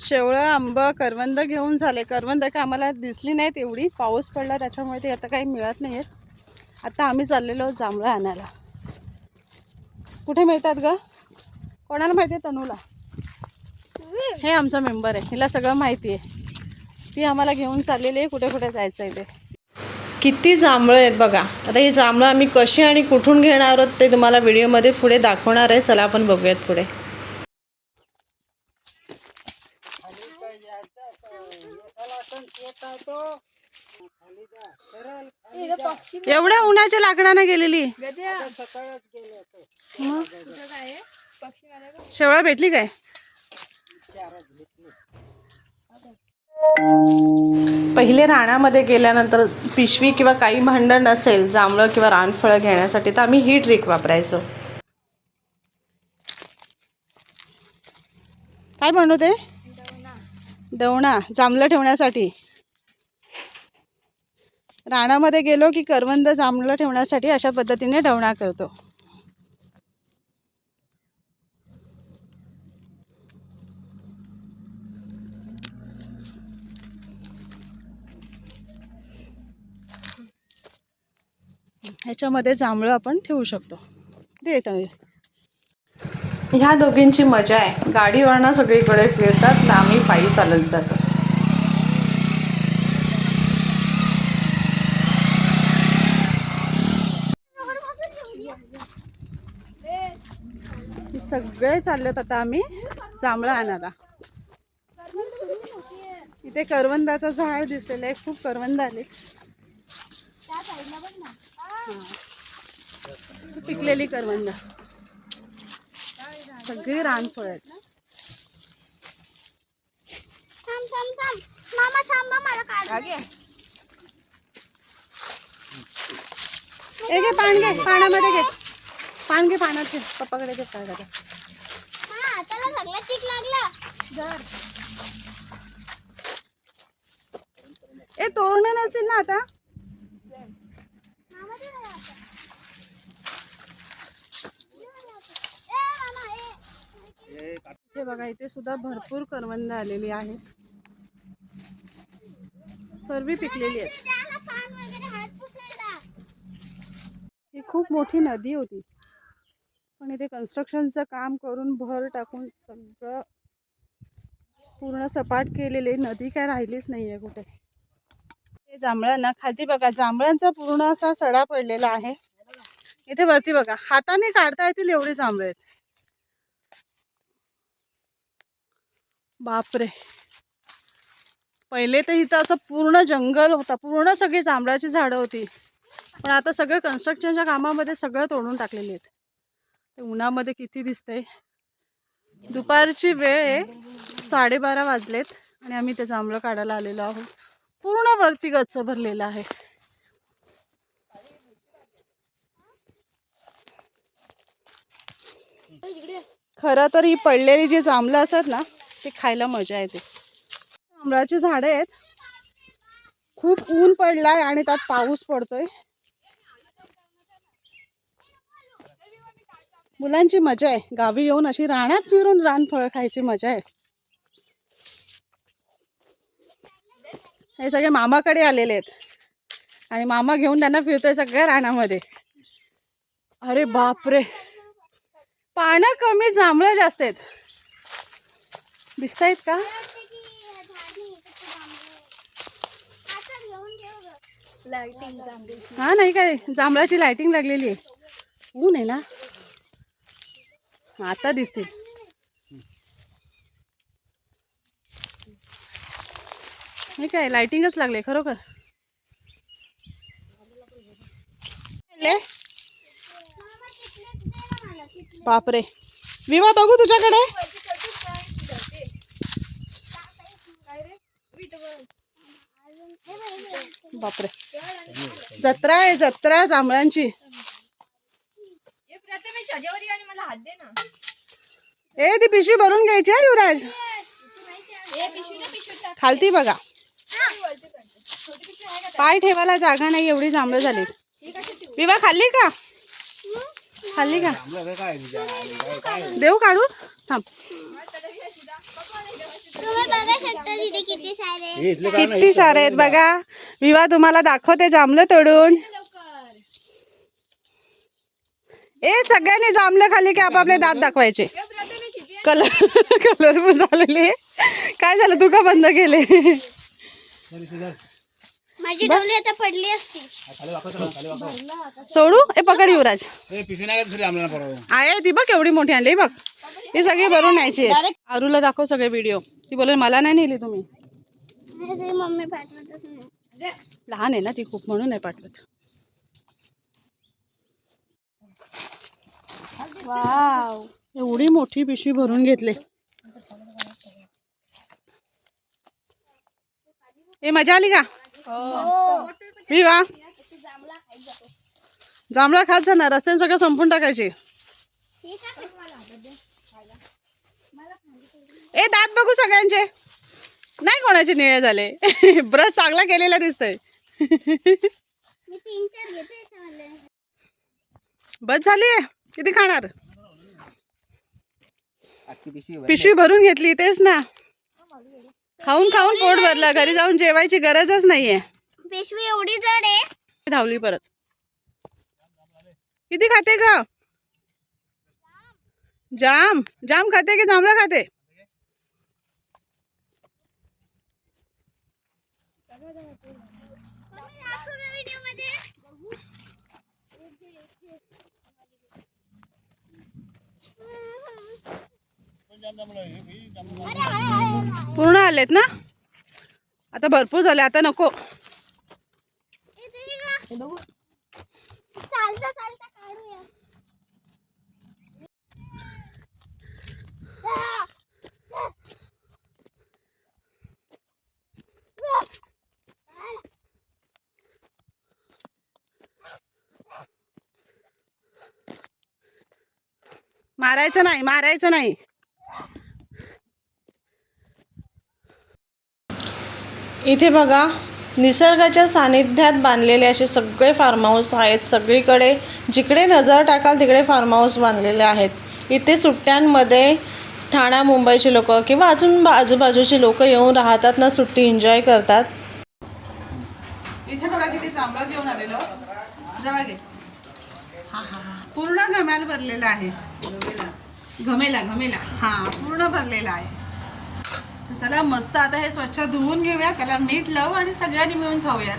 शेवळं आंबं करवंद घेऊन झाले. करवंद का आम्हाला दिसली नाहीत एवढी. पाऊस पडला त्याच्यामुळे ते आता काही मिळत नाही आहेत आता आम्ही चाललेलो आहोत जांभळं आणायला. कुठे मिळतात ग? कोणाला माहिती आहे तनूला? हे आमचा मेंबर आहे. हिला सगळं माहिती आहे. ती आम्हाला घेऊन चाललेली आहे. कुठे कुठे जायचं आहे ते. किती जांभळं आहेत बघा. आता ही जांभळं आम्ही कशी आणि कुठून घेणार आहोत ते तुम्हाला व्हिडिओमध्ये पुढे दाखवणार आहे. चला आपण बघूयात पुढे. एवढ्या उन्हाच्या लाकडाने गेलेली. शेवळा भेटली काय? पहिले रानामध्ये गेल्यानंतर पिशवी किंवा काही भांडण नसेल जांभळं किंवा रानफळं घेण्यासाठी तर आम्ही ही ट्रिक वापरायचो. काय म्हणू ते? दवणा जांभळं ठेवण्यासाठी. रानामध्ये गेलो की करवंद जांभळं ठेवण्यासाठी अशा पद्धतीने डवणा करतो. ह्याच्यामध्ये जांभळं आपण ठेवू शकतो. दे येतं ह्या दोघींची मजा आहे. गाडीवरनं सगळीकडे फिरतात ना आम्ही पायी चालत जातो. सगळे चाललेत आता आम्ही जांभळं आणायला. इथे करवंदाचं झाड दिसलेलं आहे. खूप करवंद आले. पिकलेली करवंद. सगळी रानफळ आहेत. ए घे पान घे पाण्यामध्ये घे. पान घे पाण्यात घे. पप्पाकडे घे काय हा हाताला चिक लागला. धर. ए तोरणं नसतील ना आता मामा दे मला आता. ए मामा इथे बघा इथे सुद्धा भरपूर करवंद आलेली आहे सर्वी पिकलेली आहेत. ही खूप मोठी नदी होती. पण इथे कन्स्ट्रक्शनचं काम करून भर टाकून सगळं पूर्ण सपाट केलेले. नदी काय राहिलीच नाही आहे कुठे. हे जांभळांना खाली बघा जांभळांचा पूर्ण असा सडा पडलेला आहे. इथे वरती बघा हाताने काढता येतील एवढे जांभळे आहेत. बापरे. पहिले तर इथं असं पूर्ण जंगल होता. पूर्ण सगळी जांभळाची झाडं होती. पण आता सगळं कन्स्ट्रक्शनच्या कामामध्ये सगळं तोडून टाकलेली आहेत. ते उन्हामध्ये किती दिसतंय. दुपारची वेळ आहे. साडेबारा वाजलेत आणि आम्ही ते जांभळं काढायला आलेलो आहोत. पूर्ण वरती गच्च भरलेलं आहे. खरं तर ही पडलेली जी जांभळं असतात ना ते खायला मजा येते. जांभळाची झाडं आहेत. खूप ऊन पडलाय आणि त्यात पाऊस पडतोय. मुलांची मजा आहे. गावी येऊन अशी रानात फिरून रानफळं खायची मजा आहे. हे सगळे मामाकडे आलेले आहेत. आणि मामा घेऊन त्यांना फिरतोय सगळ्या रानामध्ये. अरे बापरे. पानं कमी जांभळं जास्त आहेत. दिसत आहेत का हा नाही काय? जांभळाची लाइटिंग लागलेली आहे. ऊन आहे ना? आता दिसतील हे काय लाइटिंगच लागले खरोखर. बापरे. विवा बघू तुझ्याकडे. बापरे. जत्रा आहे जत्रा जांभळांची. मला हात दे ना. ए ती पिशवी भरून घ्यायची हा युवराज. ए पिशवी ना पिशवी टाक. खालती बघा. वरती कर. छोटी पिशवी आहे का? पाय ठेवायला जागा नाही एवढी जांभळं झाली. विवा खाल्ली का? खाल्ली का? देऊ काढू? थांब. किती सारे आहेत बघा. विवाह तुम्हाला दाखवते जांभलं तोडून. ए सगळ्यांनी जांभलं खाली की आपापले दात दाखवायचे. कलर कलरफुल झालेले. काय झालं? तू का बंद केले. माझी डोली आता पडली असती. सोडू? ए पकड युवराज. आहे ती बघ एवढी मोठी आणली बघ. ही सगळी भरून न्यायची आहेत. आरूला दाखव सगळे व्हिडिओ ती बोले मला नाही नेली तुम्ही. अरे मम्मी पाठवतच नाही. लहान आहे ना ती खूप म्हणून नाही पाठवत. वाव एवढी मोठी पिशवी भरून घेतले. ए मजा आली का? मी वा. जांभळा खात जाणार रस्त्याने सगळं संपून टाकायचे. ए दात बघू सगळ्यांचे. नाही कोणाचे निळे झाले. ब्रश चांगला केलेला दिसतोय. बस झाली किती खाणार. पिशवी भरून घेतली तेच ना. खाऊन खाऊन पोट भरलं. घरी जाऊन जेवायची गरजच नाहीये. पिशवी एवढी जड आहे. धावली परत. किती खाते का जाम. जाम खाते की जांभळा खाते? पूर्ण आलेत ना? आता भरपूर झाले आता नको चालता चालता काढूया मारायचं नाही मारायचं नाही. इथे बघा निसर्गाच्या सानिध्यात बांधलेले असे सगळे फार्म हाऊस आहेत. सगळीकडे जिकडे नजर टाकाल तिकडे फार्म हाऊस बांधलेले आहेत. इथे सुट्ट्यांमध्ये ठाणा मुंबईचे लोक किंवा अजून आजूबाजूचे लोक येऊन राहतात ना सुट्टी एन्जॉय करतात. इथे बघा किती जांभळं घेऊन आलेलो. जवळ घे. हा हा पूर्ण घम्याला भरलेला आहे. घमेला घमेला. हा पूर्ण भरलेला आहे. चला मस्त आता हे स्वच्छ धुवून घेऊया. त्याला मीठ लावू आणि सगळ्यांनी मिळून खाऊयात.